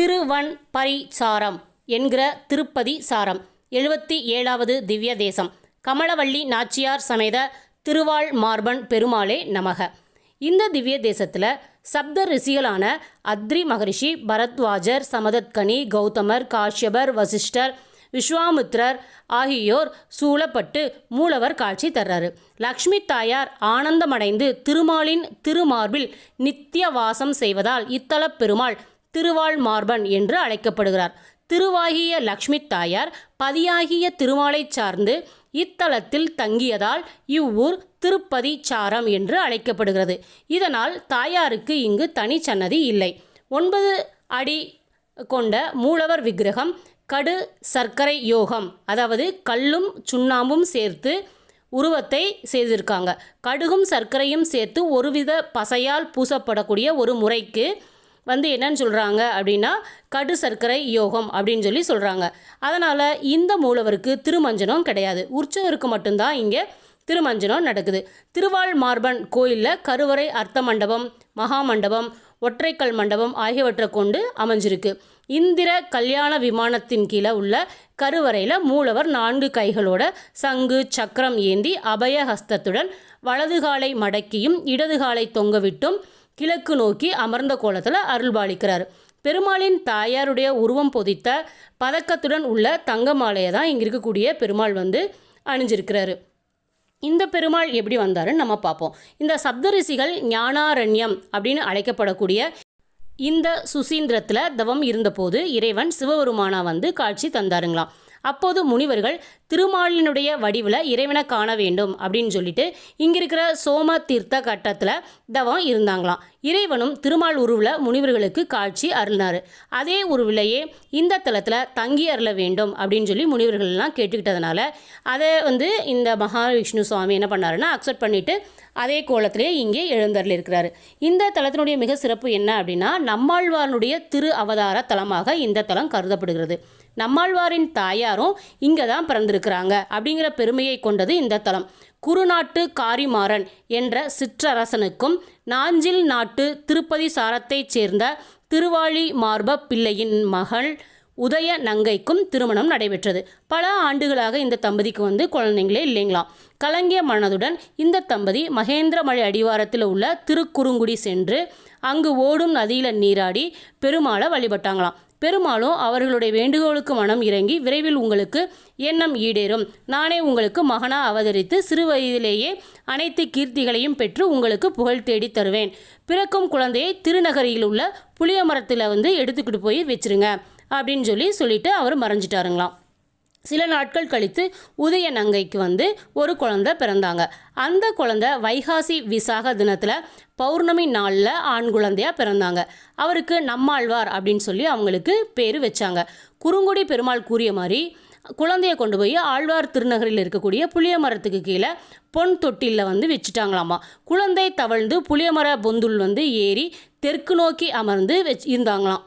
திருவன் பரிசாரம் என்கிற திருப்பதி சாரம். எழுபத்தி ஏழாவது திவ்ய தேசம் கமலவள்ளி நாச்சியார் சமேத திருவாள் மார்பன் பெருமாளே நமக. இந்த திவ்ய தேசத்தில் சப்த ரிஷிகளான அத்ரி மகரிஷி பரத்வாஜர் சமதத்கனி கௌதமர் காஷ்யபர் வசிஷ்டர் விஸ்வாமித்ரர் ஆகியோர் சூழப்பட்டு மூலவர் காட்சி தர்றாரு. லக்ஷ்மி தாயார் ஆனந்தமடைந்து திருமாலின் திருமார்பில் நித்திய வாசம் செய்வதால் இத்தலப் பெருமாள் திருவாள் மார்பன் என்று அழைக்கப்படுகிறார். திருவாகிய லக்ஷ்மி தாயார் பதியாகிய திருமாலை சார்ந்து இத்தலத்தில் தங்கியதால் இவ்வூர் திருப்பதி சாரம் என்று அழைக்கப்படுகிறது. இதனால் தாயாருக்கு இங்கு தனி சன்னதி இல்லை. ஒன்பது அடி கொண்ட மூலவர் விக்கிரகம் கடு சர்க்கரை யோகம் அதாவது கல்லும் சுண்ணாம்பும் சேர்த்து உருவத்தை செய்திருக்காங்க. கடுகும் சர்க்கரையும் சேர்த்து ஒருவித பசையால் பூசப்படக்கூடிய ஒரு முறைக்கு வந்து என்னன்னு சொல்கிறாங்க அப்படின்னா கடு சர்க்கரை யோகம் அப்படின்னு சொல்லி சொல்கிறாங்க அதனால் இந்த மூலவருக்கு திருமஞ்சனம் கிடையாது. உற்சவருக்கு மட்டும்தான் இங்கே திருமஞ்சனம் நடக்குது. திருவாள் மார்பன் கோயிலில் கருவறை அர்த்த மண்டபம் மகா மண்டபம் ஒற்றைக்கல் மண்டபம் ஆகியவற்றை கொண்டு அமைஞ்சிருக்கு. இந்திர கல்யாண விமானத்தின் கீழே உள்ள கருவறையில் மூலவர் நான்கு கைகளோட சங்கு சக்கரம் ஏந்தி அபய ஹஸ்தத்துடன் வலது காலை மடக்கியும் இடது காலை தொங்கவிட்டும் கிழக்கு நோக்கி அமர்ந்த கோலத்தில் அருள்பாலிக்கிறார். பெருமாளின் தாயாருடைய உருவம் பொதித்த பதக்கத்துடன் உள்ள தங்க மாலையை தான் இங்கே இருக்கக்கூடிய பெருமாள் வந்து அணிஞ்சிருக்கிறாரு. இந்த பெருமாள் எப்படி வந்தாருன்னு நம்ம பார்ப்போம். இந்த சப்தரிசிகள் ஞானாரண்யம் அப்படின்னு அழைக்கப்படக்கூடிய இந்த சுசீந்திரத்தில் தவம் இருந்தபோது இறைவன் சிவபெருமானா வந்து காட்சி தந்தாருங்களாம். அப்போது முனிவர்கள் திருமாலினுடைய வடிவில் இறைவனை காண வேண்டும் அப்படின்னு சொல்லிட்டு இங்கே இருக்கிற சோம தீர்த்த கட்டத்தில் தவம் இருந்தாங்களாம். இறைவனும் திருமால் உருவில் முனிவர்களுக்கு காட்சி அருளினார். அதே உருவிலேயே இந்த தலத்தில் தங்கி அருள வேண்டும் அப்படின்னு சொல்லி முனிவர்கள்லாம் கேட்டுக்கிட்டதுனால அதை வந்து இந்த மகாவிஷ்ணு சுவாமி என்ன பண்ணாருன்னா அக்செப்ட் பண்ணிவிட்டு அதே கோலத்திலே இங்கே எழுந்தருளிருக்கிறார் இந்த தலத்தினுடைய மிக சிறப்பு என்ன அப்படின்னா நம்மாழ்வாருடைய திரு அவதார தலமாக இந்த தலம் கருதப்படுகிறது. நம்மாழ்வாரின் தாயாரும் இங்கே தான் பிறந்திருக்கிறாங்க அப்படிங்கிற பெருமையை கொண்டது இந்த தலம். குறுநாட்டு காரிமாறன் என்ற சிற்றரசனுக்கும் நாஞ்சில் நாட்டு திருப்பதி சாரத்தைச் சேர்ந்த திருவாளி மார்ப பிள்ளையின் மகள் உதய நங்கைக்கும் திருமணம் நடைபெற்றது. பல ஆண்டுகளாக இந்த தம்பதிக்கு வந்து குழந்தைங்களே இல்லைங்களாம் கலங்கிய மனதுடன் இந்த தம்பதி மகேந்திரமலை அடிவாரத்தில் உள்ள திருக்குறுங்குடி சென்று அங்கு ஓடும் நதியில் நீராடி பெருமாளை வழிபட்டாங்களாம். பெருமாளும் அவர்களுடைய வேண்டுகோளுக்கு மனம் இறங்கி விரைவில் உங்களுக்கு எண்ணம் ஈடேறும். நானே உங்களுக்கு மகனா அவதரித்து சிறு வயதிலேயே அனைத்து கீர்த்திகளையும் பெற்று உங்களுக்கு புகழ் தேடி தருவேன். பிறக்கும் குழந்தையை திருநகரியில் உள்ள புளிய மரத்தில் வந்து எடுத்துக்கிட்டு போய் வச்சிருங்க. அப்படின்னு சொல்லி சொல்லிட்டு அவர் மறைஞ்சிட்டாருங்களாம். சில நாட்கள் கழித்து உதய நங்கைக்கு வந்து ஒரு குழந்தை பிறந்தாங்க. அந்த குழந்தை வைகாசி விசாக தினத்தில் பௌர்ணமி நாளில் ஆண் குழந்தையாக பிறந்தாங்க. அவருக்கு நம்மாழ்வார் அப்படின்னு சொல்லி அவங்களுக்கு பேர் வச்சாங்க. குறுங்குடி பெருமாள் கூறிய மாதிரி குழந்தைய கொண்டு போய் ஆழ்வார் திருநகரில் இருக்கக்கூடிய புளிய மரத்துக்கு கீழே பொன் தொட்டிலில் வந்து வச்சுட்டாங்களாமா. குழந்தை தவழ்ந்து புளியமர பொந்துள் வந்து ஏறி தெற்கு நோக்கி அமர்ந்து வச்சு இருந்தாங்களாம்.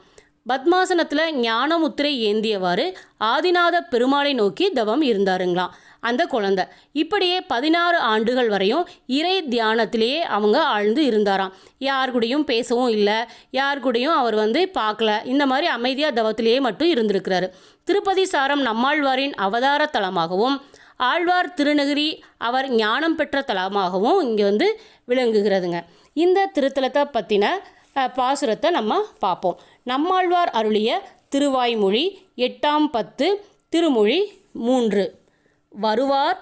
பத்மாசனத்தில் ஞானமுத்திரை ஏந்தியவாறு ஆதிநாத பெருமாளை நோக்கி தவம் இருந்தாருங்களாம் அந்த குழந்தை. இப்படியே பதினாறு ஆண்டுகள் வரையும் இறை தியானத்திலேயே அவங்க ஆழ்ந்து இருந்தாராம். யார் கூடயும் பேசவும் இல்லை யார் கூடயும் அவர் வந்து பார்க்கல. இந்த மாதிரி அமைதியாக தவத்திலேயே மட்டும் இருந்திருக்கிறாரு. திருப்பதி சாரம் நம்மாழ்வாரின் அவதார தலமாகவும் ஆழ்வார் திருநகிரி அவர் ஞானம் பெற்ற தலமாகவும் இங்கே வந்து விளங்குகிறதுங்க. இந்த திருத்தலத்தை பற்றின பாசுரத்தை நம்ம பார்ப்போம். நம்மாழ்வார் அருளிய திருவாய்மொழி எட்டாம் பத்து திருமொழி மூன்று. வருவார்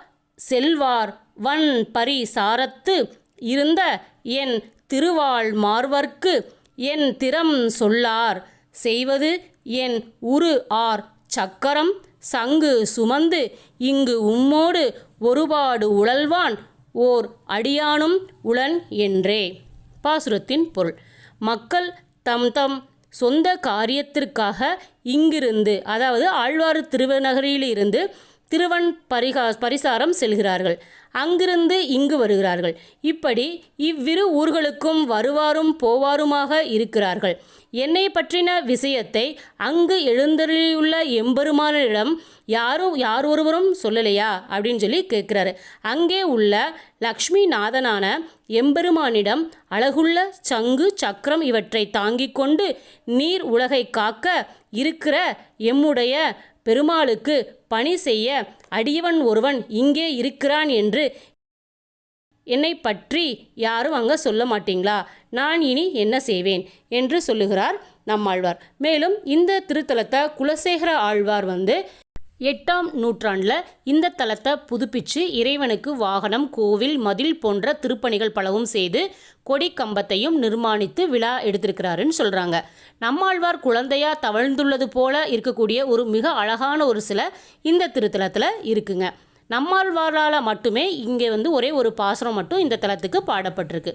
செல்வார் வன் பரி சாரத்து இருந்த என் திருவாள் மார்வர்க்கு என் திறம் சொல்லார். செய்வது என் உரு ஆர் சக்கரம் சங்கு சுமந்து இங்கு உம்மோடு ஒருபாடு உழல்வான் ஓர் அடியானும் உளன் என்றே. பாசுரத்தின் பொருள். மக்கள் தம் தம் சொந்த காரியத்திற்காக இங்கிருந்து அதாவது ஆழ்வார் திருவநகரில் இருந்து திருவன் பரிகா பரிசாரம் செல்கிறார்கள். அங்கிருந்து இங்கு வருகிறார்கள். இப்படி இவ்விரு ஊர்களுக்கும் வருவாரும் போவாருமாக இருக்கிறார்கள். என்னை பற்றின விஷயத்தை அங்கு எழுந்தருளியுள்ள எம்பெருமானிடம் யாரும் யார் ஒருவரும் சொல்லலையா? அப்படின்னு சொல்லி கேட்குறாரு. அங்கே உள்ள லக்ஷ்மி நாதனான எம்பெருமானிடம் அழகுள்ள சங்கு சக்கரம் இவற்றை தாங்கிக் கொண்டு நீர் உலகை காக்க இருக்கிற எம்முடைய பெருமாளுக்கு பணி செய்ய அடியவன் ஒருவன் இங்கே இருக்கிறான் என்று என்னை பற்றி யாரும் அங்கே சொல்ல மாட்டீங்களா? நான் இனி என்ன செய்வேன்? என்று சொல்லுகிறார் நம்மாழ்வார். மேலும் இந்த திருத்தலத்தை குலசேகர ஆழ்வார் வந்து எட்டாம் நூற்றாண்டில் இந்த தலத்தை புதுப்பிச்சு இறைவனுக்கு வாகனம் கோவில் மதில் போன்ற திருப்பணிகள் பலவும் செய்து கொடி கம்பத்தையும் நிர்மாணித்து விழா எடுத்திருக்கிறாருன்னு சொல்கிறாங்க நம்மாழ்வார் குழந்தையாக தவழ்ந்துள்ளது போல இருக்கக்கூடிய ஒரு மிக அழகான ஒரு சிலை இந்த திருத்தலத்தில் இருக்குங்க. நம்மாழ்வாரால் மட்டுமே இங்கே வந்து ஒரே ஒரு பாசுரம் மட்டும் இந்த தலத்துக்கு பாடப்பட்டிருக்கு.